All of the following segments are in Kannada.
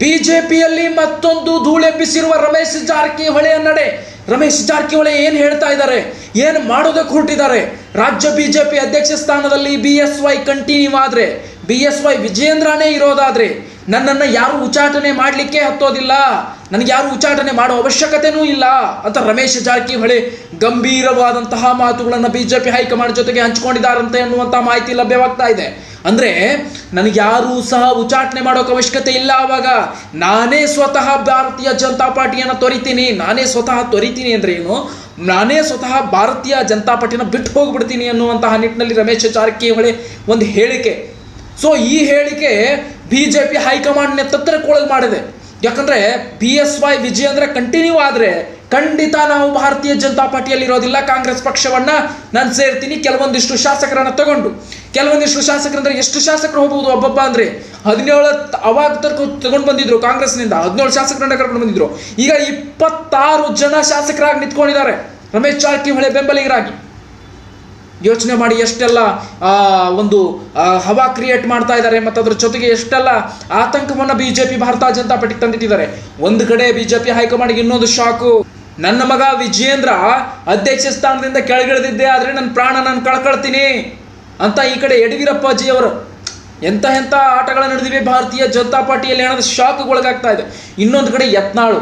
ಬಿಜೆಪಿಯಲ್ಲಿ ಮತ್ತೊಂದು ಧೂಳೆಬ್ಬಿಸಿರುವ ರಮೇಶ್ ಜಾರಕಿಹೊಳಿಯ ನಡೆ. ರಮೇಶ್ ಜಾರಕಿಹೊಳಿ ಏನು ಹೇಳ್ತಾ ಇದ್ದಾರೆ? ಏನು ಮಾಡೋದಕ್ಕೆ ಹೊರಟಿದ್ದಾರೆ? ರಾಜ್ಯ ಬಿಜೆಪಿ ಅಧ್ಯಕ್ಷ ಸ್ಥಾನದಲ್ಲಿ ಬಿ ಎಸ್ ವೈ ಕಂಟಿನ್ಯೂ ಆದರೆ ಬಿ ಎಸ್ ವೈ ವಿಜೇಂದ್ರನೇ ಇರೋದಾದ್ರೆ ನನ್ನನ್ನು ಯಾರು ಉಚ್ಚಾಟನೆ ಮಾಡಲಿಕ್ಕೆ ಹತ್ತೋದಿಲ್ಲ. ನನಗೆ ಯಾರು ಉಚ್ಚಾಟನೆ ಮಾಡೋ ಅವಶ್ಯಕತೆನೂ ಇಲ್ಲ. ಅಂತ ರಮೇಶ್ ಜಾರಕಿಹೊಳಿ ಗಂಭೀರವಾದಂತಹ ಮಾತುಗಳನ್ನು ಬಿ ಜೆ ಪಿ ಹೈಕಮಾಂಡ್ ಜೊತೆಗೆ ಹಂಚಿಕೊಂಡಿದ್ದಾರಂತೆ ಅನ್ನುವಂಥ ಮಾಹಿತಿ ಲಭ್ಯವಾಗ್ತಾ ಇದೆ. ಅಂದರೆ ನನಗೆ ಯಾರೂ ಸಹ ಉಚ್ಚಾಟನೆ ಮಾಡೋಕೆ ಅವಶ್ಯಕತೆ ಇಲ್ಲ ಆವಾಗ ನಾನೇ ಸ್ವತಃ ಭಾರತೀಯ ಜನತಾ ಪಾರ್ಟಿಯನ್ನು ತೊರಿತೀನಿ. ನಾನೇ ಸ್ವತಃ ತೊರಿತೀನಿ ಅಂದರೆ ಏನು? ನಾನೇ ಸ್ವತಃ ಭಾರತೀಯ ಜನತಾ ಪಾರ್ಟಿನ ಬಿಟ್ಟು ಹೋಗ್ಬಿಡ್ತೀನಿ ಅನ್ನುವಂತಹ ನಿಟ್ಟಿನಲ್ಲಿ ರಮೇಶ್ ಜಾರಕಿಹೊಳಿ ಒಂದು ಹೇಳಿಕೆ. ಸೊ ಈ ಹೇಳಿಕೆ ಬಿ ಜೆ ಪಿ ಹೈಕಮಾಂಡ್ನ ತತ್ತರಕ್ಕೊಳಗೆ ಮಾಡಿದೆ. ಯಾಕಂದ್ರೆ B S Y Vijayendra continue ಆದರೆ ಖಂಡಿತ ನಾವು ಭಾರತೀಯ ಜನತಾ ಪಾರ್ಟಿಯಲ್ಲಿ ಇರೋದಿಲ್ಲ. ಕಾಂಗ್ರೆಸ್ ಪಕ್ಷವನ್ನ ನಾನು ಸೇರ್ತೀನಿ. ಕೆಲವೊಂದಿಷ್ಟು ಶಾಸಕರನ್ನು ತಗೊಂಡು. ಕೆಲವೊಂದಿಷ್ಟು ಶಾಸಕರಂದ್ರೆ ಎಷ್ಟು ಶಾಸಕರು ಹೋಗ್ಬೋದು ಒಬ್ಬೊಬ್ಬ ಅಂದ್ರೆ ಹದಿನೇಳು ಅವಾಗ ತರ್ಕ ತಗೊಂಡು ಬಂದಿದ್ರು ಕಾಂಗ್ರೆಸ್ನಿಂದ. ಹದಿನೇಳು ಶಾಸಕರನ್ನ ಕರ್ಕೊಂಡು ಬಂದಿದ್ರು. ಈಗ ಇಪ್ಪತ್ತಾರು ಜನ ಶಾಸಕರಾಗಿ ನಿಂತ್ಕೊಂಡಿದ್ದಾರೆ. ರಮೇಶ್ ಜಾರಕಿಹೊಳಿ ಬೆಂಬಲಿಗರಾಗಿ. ಯೋಚನೆ ಮಾಡಿ ಎಷ್ಟೆಲ್ಲ ಒಂದು ಹವಾ ಕ್ರಿಯೇಟ್ ಮಾಡ್ತಾ ಇದ್ದಾರೆ ಮತ್ತು ಅದ್ರ ಜೊತೆಗೆ ಎಷ್ಟೆಲ್ಲ ಆತಂಕವನ್ನು B J P Bharata Janata ಪಾರ್ಟಿಗೆ ತಂದಿಟ್ಟಿದ್ದಾರೆ. ಒಂದು ಕಡೆ ಬಿ ಜೆ ಪಿ ಹೈಕಮಾಂಡ್ಗೆ ಇನ್ನೊಂದು ಶಾಕು. ನನ್ನ ಮಗ ವಿಜಯೇಂದ್ರ ಅಧ್ಯಕ್ಷ ಸ್ಥಾನದಿಂದ ಕೆಳಗಿಳಿದಿದ್ದೆ ಆದರೆ ನನ್ನ ಪ್ರಾಣ ನಾನು ಕಳ್ಕೊಳ್ತೀನಿ ಅಂತ ಈ ಕಡೆ ಯಡಿಯೂರಪ್ಪಾಜಿ ಅವರು ಎಂಥ ಎಂಥ ಆಟಗಳ ನಡೆದಿವೆ ಭಾರತೀಯ ಜನತಾ ಪಾರ್ಟಿಯಲ್ಲಿ ಅನ್ನೋದು ಶಾಕ್ಗೊಳಗಾಗ್ತಾ ಇದೆ. ಇನ್ನೊಂದು ಕಡೆ ಯತ್ನಾಳು.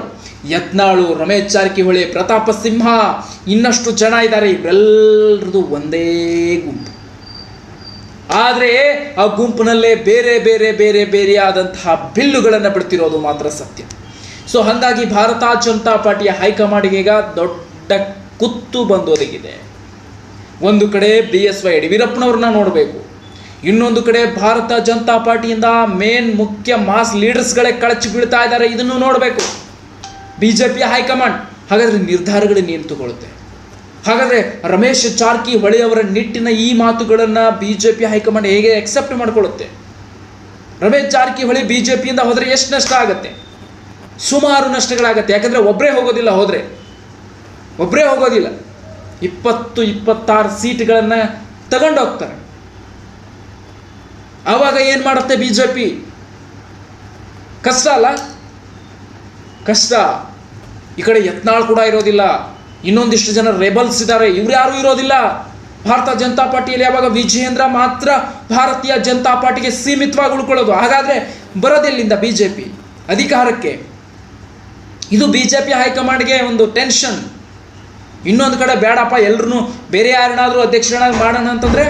ಯತ್ನಾಳು ರಮೇಶ್ ಜಾರಕಿಹೊಳಿ ಪ್ರತಾಪ ಸಿಂಹ, ಇನ್ನಷ್ಟು ಜನ ಇದ್ದಾರೆ ಇವರೆಲ್ಲರದು ಒಂದೇ ಗುಂಪು. ಆದರೆ ಆ ಗುಂಪಿನಲ್ಲೇ ಬೇರೆ ಬೇರೆ ಬೇರೆ ಬೇರೆಯಾದಂತಹ ಬಿಲ್ಲುಗಳನ್ನು ಬಿಡ್ತಿರೋದು ಮಾತ್ರ ಸತ್ಯ. ಸೊ ಹಾಗಾಗಿ ಭಾರತ ಜನತಾ ಪಾರ್ಟಿಯ ಹೈಕಮಾಂಡ್ಗೆ ಈಗ ದೊಡ್ಡ ಕುತ್ತು ಬಂದೊದಗಿದೆ. ಒಂದು ಕಡೆ ಬಿ ಎಸ್ ವೈ ಯಡಿಯೂರಪ್ಪನವ್ರನ್ನ ನೋಡಬೇಕು. ಇನ್ನೊಂದು ಕಡೆ ಭಾರತ ಜನತಾ ಪಾರ್ಟಿಯಿಂದ ಮೇನ್ ಮುಖ್ಯ ಮಾಸ್ ಲೀಡರ್ಸ್ಗಳೇ ಕಳಚಿ ಬೀಳ್ತಾ ಇದ್ದಾರೆ, ಇದನ್ನು ನೋಡಬೇಕು. ಬಿ ಜೆ ಪಿ ಹೈಕಮಾಂಡ್ ಹಾಗಾದರೆ ನಿರ್ಧಾರಗಳು ಏನು ತಗೊಳುತ್ತೆ ಹಾಗಾದರೆ ರಮೇಶ್ ಜಾರಕಿಹೊಳಿ ಅವರ ನಿಟ್ಟಿನ ಈ ಮಾತುಗಳನ್ನು B J P high command ಹೇಗೆ ಅಕ್ಸೆಪ್ಟ್ ಮಾಡಿಕೊಳ್ಳುತ್ತೆ? ರಮೇಶ್ ಜಾರಕಿಹೊಳಿ ಬಿ ಜೆ ಪಿಯಿಂದ ಹೋದರೆ ಎಷ್ಟು ನಷ್ಟ ಆಗುತ್ತೆ? ಸುಮಾರು ನಷ್ಟಗಳಾಗತ್ತೆ. ಯಾಕಂದರೆ ಒಬ್ಬರೇ ಹೋಗೋದಿಲ್ಲ ಹೋದರೆ. ಒಬ್ಬರೇ ಹೋಗೋದಿಲ್ಲ. ಇಪ್ಪತ್ತು, ಇಪ್ಪತ್ತಾರು ಸೀಟ್ಗಳನ್ನು ತಗೊಂಡು ಹೋಗ್ತಾರೆ. ಆವಾಗ ಏನು ಮಾಡುತ್ತೆ ಬಿ ಜೆ ಪಿ ಕಷ್ಟ ಅಲ್ಲ? ಕಷ್ಟ. ಈ ಕಡೆ ಯತ್ನಾಳ್ ಕೂಡ ಇರೋದಿಲ್ಲ. ಇನ್ನೊಂದಿಷ್ಟು ಜನ ರೆಬಲ್ಸ್ ಇದ್ದಾರೆ ಇವ್ರು ಯಾರು ಇರೋದಿಲ್ಲ. ಭಾರತ ಜನತಾ ಪಾರ್ಟಿಯಲ್ಲಿ ಯಾವಾಗ ವಿಜಯೇಂದ್ರ ಮಾತ್ರ ಭಾರತೀಯ ಜನತಾ ಪಾರ್ಟಿಗೆ ಸೀಮಿತವಾಗಿ ಉಳ್ಕೊಳ್ಳೋದು. ಹಾಗಾದ್ರೆ ಬರೋದೆಲ್ಲಿಂದ ಬಿ ಜೆ ಪಿ ಅಧಿಕಾರಕ್ಕೆ? ಇದು ಬಿ ಜೆ ಪಿ ಹೈಕಮಾಂಡ್ಗೆ ಒಂದು ಟೆನ್ಷನ್. ಇನ್ನೊಂದು ಕಡೆ ಬೇಡಪ್ಪ ಎಲ್ಲರೂ ಬೇರೆ ಯಾರನ್ನಾದರೂ ಅಧ್ಯಕ್ಷರನ್ನಾಗಿ ಮಾಡೋಣ ಅಂತಂದರೆ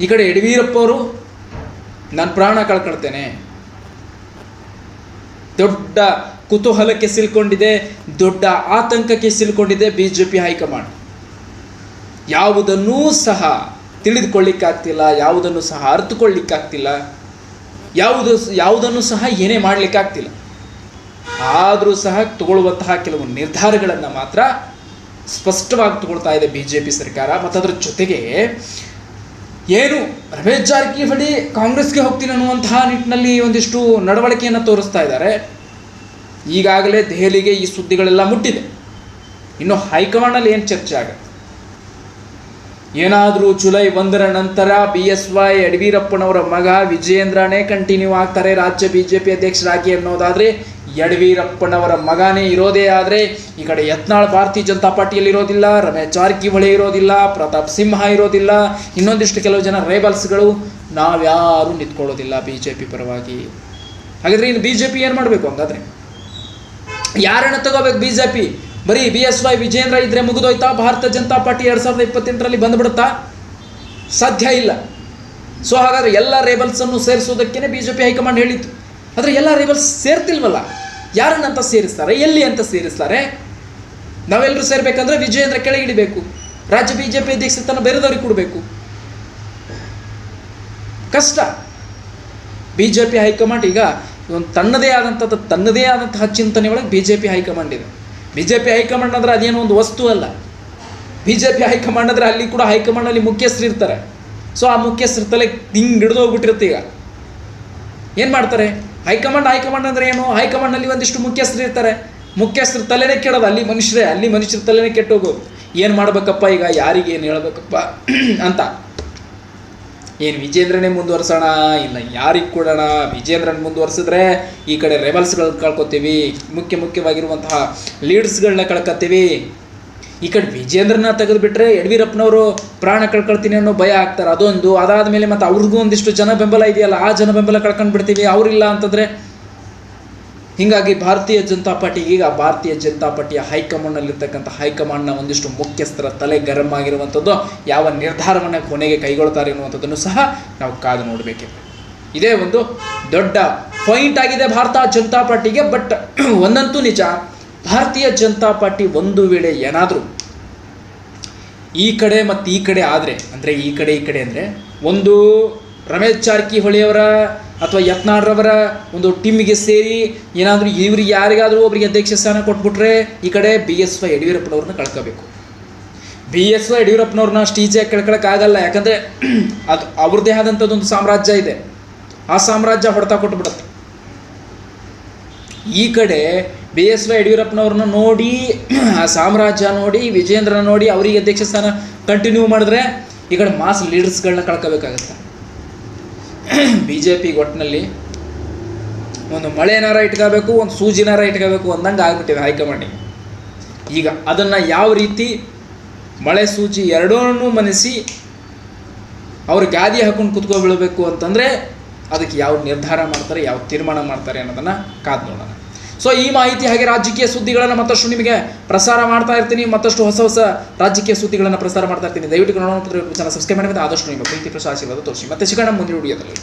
ಈ ಕಡೆ ಯಡಿಯೂರಪ್ಪ ಅವರು ನಾನು ಪ್ರಾಣ ಕಳ್ಕೊಳ್ತೇನೆ. ದೊಡ್ಡ ಕುತೂಹಲಕ್ಕೆ ಸಿಲ್ಕೊಂಡಿದೆ, ದೊಡ್ಡ ಆತಂಕಕ್ಕೆ ಸಿಲ್ಕೊಂಡಿದೆ B J P high command. ಯಾವುದನ್ನೂ ಸಹ ತಿಳಿದುಕೊಳ್ಳಿಕ್ಕಾಗ್ತಿಲ್ಲ, ಯಾವುದನ್ನು ಸಹ ಅರ್ಥಕೊಳ್ಳಿಕ್ಕಾಗ್ತಿಲ್ಲ ಯಾವುದು ಯಾವುದನ್ನು ಸಹ ಏನೇ ಮಾಡಲಿಕ್ಕಾಗ್ತಿಲ್ಲ. ಆದರೂ ಸಹ ತಗೊಳ್ಳುವಂತಹ ಕೆಲವು ನಿರ್ಧಾರಗಳನ್ನು ಮಾತ್ರ ಸ್ಪಷ್ಟವಾಗಿ ತಗೊಳ್ತಾ ಇದೆ ಬಿ ಜೆ ಪಿ ಸರ್ಕಾರ. ಮತ್ತು ಅದರ ಜೊತೆಗೆ ಏನು, ರಮೇಶ್ ಜಾರಕಿಹೊಳಿ ಕಾಂಗ್ರೆಸ್ಗೆ ಹೋಗ್ತೀನಿ ಅನ್ನುವಂತಹ ನಿಟ್ಟಿನಲ್ಲಿ ಒಂದಿಷ್ಟು ನಡವಳಿಕೆಯನ್ನು ತೋರಿಸ್ತಾ ಇದ್ದಾರೆ. ಈಗಾಗಲೇ ದೆಹಲಿಗೆ ಈ ಸುದ್ದಿಗಳೆಲ್ಲ ಮುಟ್ಟಿದೆ. ಇನ್ನು ಹೈಕಮಾಂಡಲ್ಲಿ ಏನು ಚರ್ಚೆ ಆಗುತ್ತೆ ಏನಾದರೂ ಜುಲೈ ಒಂದರ ನಂತರ ಬಿ ಎಸ್ ವೈ ಯಡಿಯೂರಪ್ಪನವರ ಮಗ ವಿಜಯೇಂದ್ರನೇ ಕಂಟಿನ್ಯೂ ಆಗ್ತಾರೆ ರಾಜ್ಯ ಬಿ ಜೆ ಪಿ ಅಧ್ಯಕ್ಷರಾಗಿ ಅನ್ನೋದಾದರೆ ಯಡಿಯೂರಪ್ಪನವರ ಮಗನೇ ಇರೋದೇ ಆದರೆ ಈ ಕಡೆ ಯತ್ನಾಳ್ ಭಾರತೀಯ ಜನತಾ ಪಾರ್ಟಿಯಲ್ಲಿ ಇರೋದಿಲ್ಲ, ರಮೇಶ್ ಜಾರಕಿಹೊಳಿ ಇರೋದಿಲ್ಲ, ಪ್ರತಾಪ್ ಸಿಂಹ ಇರೋದಿಲ್ಲ, ಇನ್ನೊಂದಿಷ್ಟು ಕೆಲವು ಜನ ರೇಬಲ್ಸ್ಗಳು, ನಾವ್ಯಾರೂ ನಿಂತ್ಕೊಳ್ಳೋದಿಲ್ಲ ಬಿ ಜೆ ಪಿ ಪರವಾಗಿ. ಹಾಗಾದರೆ ಇನ್ನು ಬಿ ಜೆ ಪಿ ಏನು ಮಾಡಬೇಕು ಹಂಗಾದ್ರೆ? ಯಾರನ್ನ ತಗೋಬೇಕು ಬಿ ಜೆ ಪಿ ಬರೀ ಬಿ ಎಸ್ ವೈ ವಿಜೇಂದ್ರ ಇದ್ರೆ ಮುಗಿದೋಯ್ತಾ? ಭಾರತ ಜನತಾ ಪಾರ್ಟಿ ಎರಡು ಸಾವಿರದ ಇಪ್ಪತ್ತೆಂಟರಲ್ಲಿ ಬಂದ್ಬಿಡುತ್ತಾ? ಸಾಧ್ಯ ಇಲ್ಲ. ಸೊ ಹಾಗಾದ್ರೆ ಎಲ್ಲ ರೇಬಲ್ಸನ್ನು ಸೇರಿಸೋದಕ್ಕೇ B J P high command ಹೇಳಿತ್ತು. ಆದರೆ ಎಲ್ಲ ರೇಬಲ್ಸ್ ಸೇರ್ತಿಲ್ವಲ್ಲ? ಯಾರನ್ನಂತ ಸೇರಿಸ್ತಾರೆ? ಎಲ್ಲಿ ಅಂತ ಸೇರಿಸ್ತಾರೆ? ನಾವೆಲ್ಲರೂ ಸೇರ್ಬೇಕಂದ್ರೆ ವಿಜಯೇಂದ್ರ ಕೆಳಗಿಡಬೇಕು ರಾಜ್ಯ ಬಿ ಜೆ ಪಿ ಅಧ್ಯಕ್ಷತನ ಬೇರೆದವ್ರಿಗೆ ಕೊಡಬೇಕು. ಕಷ್ಟ. ಬಿ ಜೆ ಪಿ ಹೈಕಮಾಂಡ್ ಈಗ ಒಂದು ತನ್ನದೇ ಆದಂಥದ್ದು, ತನ್ನದೇ ಆದಂತಹ ಚಿಂತನೆ ಒಳಗೆ B J P high command ಇದೆ. B J P high command ಅಂದರೆ ಅದೇನೋ ಒಂದು ವಸ್ತು ಅಲ್ಲ. ಬಿ ಜೆ ಪಿ ಹೈಕಮಾಂಡ್ ಅಂದರೆ ಅಲ್ಲಿ ಕೂಡ ಹೈಕಮಾಂಡಲ್ಲಿ ಮುಖ್ಯಸ್ಥರು ಇರ್ತಾರೆ. ಸೊ ಆ ಮುಖ್ಯಸ್ಥರ ತಲೆ ಹಿಂಗೆ ಹಿಡಿದು ಹೋಗ್ಬಿಟ್ಟಿರುತ್ತೆ ಈಗ. ಏನು ಮಾಡ್ತಾರೆ? ಹೈಕಮಾಂಡ್ ಹೈಕಮಾಂಡ್ ಅಂದರೆ ಏನು? ಹೈಕಮಾಂಡಲ್ಲಿ ಒಂದಿಷ್ಟು ಮುಖ್ಯಸ್ಥರು ಇರ್ತಾರೆ. ಮುಖ್ಯಸ್ಥರ ತಲೆನೇ ಕೆಡೋದು, ಅಲ್ಲಿ ಮನುಷ್ಯರೇ, ಅಲ್ಲಿ ಮನುಷ್ಯರ ತಲೆನೇ ಕೆಟ್ಟೋಗೋದು. ಏನು ಮಾಡ್ಬೇಕಪ್ಪ ಈಗ? ಯಾರಿಗೆ ಏನು ಹೇಳ್ಬೇಕಪ್ಪ? ಅಂತ. ಏನು ವಿಜೇಂದ್ರನೇ ಮುಂದುವರ್ಸೋಣ? ಇಲ್ಲ ಯಾರಿಗೆ ಕೊಡೋಣ? ವಿಜೇಂದ್ರನ ಮುಂದುವರ್ಸಿದ್ರೆ ಈ ಕಡೆ ರೆಬಲ್ಸ್ಗಳನ್ನ ಕಳ್ಕೊತೀವಿ, ಮುಖ್ಯ ಮುಖ್ಯವಾಗಿರುವಂತಹ ಲೀಡ್ಸ್ಗಳನ್ನ ಕಳ್ಕೊತೀವಿ. ಈ ಕಡೆ ವಿಜೇಂದ್ರನ ತೆಗೆದುಬಿಟ್ರೆ ಯಡಿಯೂರಪ್ಪನವರು ಪ್ರಾಣ ಕಳ್ಕೊಳ್ತೀನಿ ಅನ್ನೋ ಭಯ ಆಗ್ತಾರೆ. ಅದೊಂದು. ಅದಾದ ಮೇಲೆ ಮತ್ತು ಅವ್ರಿಗೂ ಒಂದಿಷ್ಟು ಜನ ಬೆಂಬಲ ಇದೆಯಲ್ಲ, ಆ ಜನ ಬೆಂಬಲ ಕಳ್ಕೊಂಡ್ಬಿಡ್ತೀವಿ. ಅವರಿಲ್ಲ ಅಂತಂದರೆ ಹೀಗಾಗಿ ಭಾರತೀಯ ಜನತಾ ಪಾರ್ಟಿ, ಈಗ ಭಾರತೀಯ ಜನತಾ ಪಾರ್ಟಿಯ ಹೈಕಮಾಂಡ್ನಲ್ಲಿರ್ತಕ್ಕಂಥ ಹೈಕಮಾಂಡ್ನ ಒಂದಿಷ್ಟು ಮುಖ್ಯಸ್ಥರ ತಲೆ ಗರಂ ಆಗಿರುವಂಥದ್ದು, ಯಾವ ನಿರ್ಧಾರವನ್ನು ಕೊನೆಗೆ ಕೈಗೊಳ್ತಾರೆ ಅನ್ನುವಂಥದ್ದನ್ನು ಸಹ ನಾವು ಕಾದು ನೋಡಬೇಕಿದೆ. ಇದೇ ಒಂದು ದೊಡ್ಡ ಪಾಯಿಂಟ್ ಆಗಿದೆ ಭಾರತ ಜನತಾ ಪಾರ್ಟಿಗೆ ಬಟ್ ಒಂದಂತೂ ನಿಜ, ಭಾರತೀಯ ಜನತಾ ಪಾರ್ಟಿ ಒಂದು ವೇಳೆ ಏನಾದರೂ ಈ ಕಡೆ ಮತ್ತು ಈ ಕಡೆ ಆದರೆ, ಅಂದರೆ ಈ ಕಡೆ ಈ ಕಡೆ ಅಂದರೆ, ಒಂದು ರಮೇಶ್ ಜಾರಕಿಹೊಳಿಯವರ ಅಥವಾ ಯತ್ನಾಳ್ರವರ ಒಂದು ಟೀಮಿಗೆ ಸೇರಿ ಏನಾದರೂ ಇವ್ರಿಗೆ ಯಾರಿಗಾದರೂ ಒಬ್ಬರಿಗೆ ಅಧ್ಯಕ್ಷ ಸ್ಥಾನ ಕೊಟ್ಬಿಟ್ರೆ ಈ ಕಡೆ ಬಿ ಎಸ್ ವೈ ಯಡಿಯೂರಪ್ಪನವ್ರನ್ನ ಕಳ್ಕೋಬೇಕು. ಬಿ ಎಸ್ ವೈ ಯಡಿಯೂರಪ್ಪನವ್ರನ್ನ ಈಸಿಯಾಗಿ ಕಳ್ಕೊಳಕ್ಕಾಗಲ್ಲ? ಯಾಕಂದರೆ ಅದು ಅವ್ರದ್ದೇ ಆದಂಥದ್ದೊಂದು ಸಾಮ್ರಾಜ್ಯ ಇದೆ. ಆ ಸಾಮ್ರಾಜ್ಯ ಹೊಡೆತ ಕೊಟ್ಬಿಡುತ್ತೆ. ಈ ಕಡೆ ಬಿ ಎಸ್ ವೈ ಯಡಿಯೂರಪ್ಪನವ್ರನ್ನ ನೋಡಿ ಆ ಸಾಮ್ರಾಜ್ಯ ನೋಡಿ ವಿಜೇಂದ್ರನ ನೋಡಿ ಅವರಿಗೆ ಅಧ್ಯಕ್ಷ ಸ್ಥಾನ ಕಂಟಿನ್ಯೂ ಮಾಡಿದ್ರೆ ಈ ಕಡೆ ಮಾಸ್ ಲೀಡರ್ಸ್ಗಳನ್ನ ಕಳ್ಕೋಬೇಕಾಗತ್ತೆ. ಬಿ ಜೆ ಪಿ ಒಟ್ಟಿನಲ್ಲಿ ಒಂದು ಮಳೆನಾರ ಇಟ್ಕೋಬೇಕು, ಒಂದು ಸೂಜಿನಾರ ಇಟ್ಕೋಬೇಕು ಅಂದಂಗೆ ಆಗ್ಬಿಟ್ಟಿದೆ ಹೈಕಮಾಂಡಿಗೆ ಈಗ ಅದನ್ನು ಯಾವ ರೀತಿ ಮಳೆ ಸೂಜಿ ಎರಡನ್ನೂ ಮನಸಿ ಅವ್ರ ಗಾದಿ ಹಾಕೊಂಡು ಕುತ್ಕೊಬೀಳಬೇಕು ಅಂತಂದರೆ ಅದಕ್ಕೆ ಯಾವ ನಿರ್ಧಾರ ಮಾಡ್ತಾರೆ, ಯಾವ ತೀರ್ಮಾನ ಮಾಡ್ತಾರೆ ಅನ್ನೋದನ್ನು ಕಾದು ನೋಡೋಣ. ಸೊ ಈ ಮಾಹಿತಿ ಹಾಗೆ ರಾಜಕೀಯ ಸುದ್ದಿಗಳನ್ನು ಮತ್ತಷ್ಟು ನಿಮಗೆ ಪ್ರಸಾರ ಮಾಡ್ತಾ ಇರ್ತೀನಿ. ಮತ್ತಷ್ಟು ಹೊಸ ಹೊಸ ರಾಜಕೀಯ ಸುದ್ದಿಗಳನ್ನು ಪ್ರಸಾರ ಮಾಡ್ತಾ ಇರ್ತೀನಿ. ದಯವಿಟ್ಟು ನೋಡೋಣ ಚಾನಲ್ ಸಬ್ಸ್ಕ್ರೈಬ್ ಮಾಡಿ ಆದಷ್ಟು ನಿಮಗೆ ಪ್ರೀತಿ ಪ್ರಸಾರ ಆಶೀರ್ವಾದ ತೋರಿಸಿ. ಮತ್ತೆ ಸಿಗೋಣ ಮುಂದಿನ ವಿಡಿಯೋದಲ್ಲಿ.